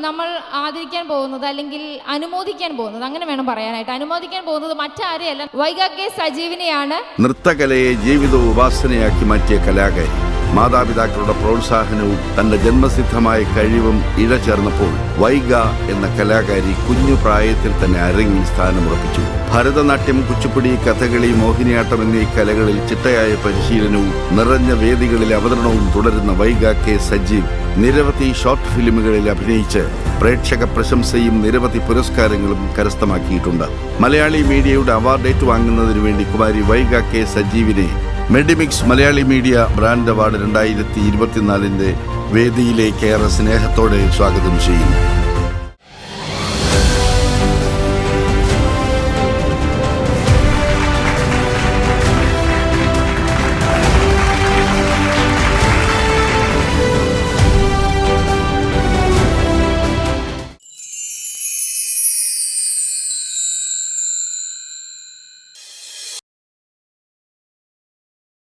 നമ്മൾ ആദരിക്കാൻ പോകുന്നത് അല്ലെങ്കിൽ അനുമോദിക്കാൻ പോകുന്നത് അങ്ങനെ വേണം പറയാനായിട്ട്. അനുമോദിക്കാൻ പോകുന്നത് മറ്റാരെയല്ല. വൈഗ സജീവിനെയാണ്. നൃത്തകലയെ ജീവിത ഉപാസനയാക്കി മാറ്റിയ കലാകാരി. മാതാപിതാക്കളുടെ പ്രോത്സാഹനവും തന്റെ ജന്മസിദ്ധമായ കഴിവും ഇഴചേർന്നപ്പോൾ വൈഗ എന്ന കലാകാരി കുഞ്ഞു പ്രായത്തിൽ തന്നെ അരങ്ങിൽ സ്ഥാനമുറപ്പിച്ചു ഭരതനാട്യം കുച്ചിപ്പുടി കഥകളി മോഹിനിയാട്ടം എന്നീ കലകളിൽ ചിട്ടയായ പരിശീലനവും നിറഞ്ഞ വേദികളിൽ അവതരണവും തുടരുന്ന വൈഗ കെ സജീവ് നിരവധി ഷോർട്ട് ഫിലിമുകളിൽ അഭിനയിച്ച് പ്രേക്ഷക പ്രശംസയും നിരവധി പുരസ്കാരങ്ങളും കരസ്ഥമാക്കിയിട്ടുണ്ട്. മലയാളി മീഡിയയുടെ അവാർഡ് ഏറ്റുവാങ്ങുന്നതിനു വേണ്ടി Kumari Vaiga K സജീവിനെ Medimix Malayali media brand award രണ്ടായിരത്തി ഇരുപത്തിനാലിന്റെ വേദിയിലേക്ക് ഏറെ സ്നേഹത്തോടെ സ്വാഗതം ചെയ്യുന്നു.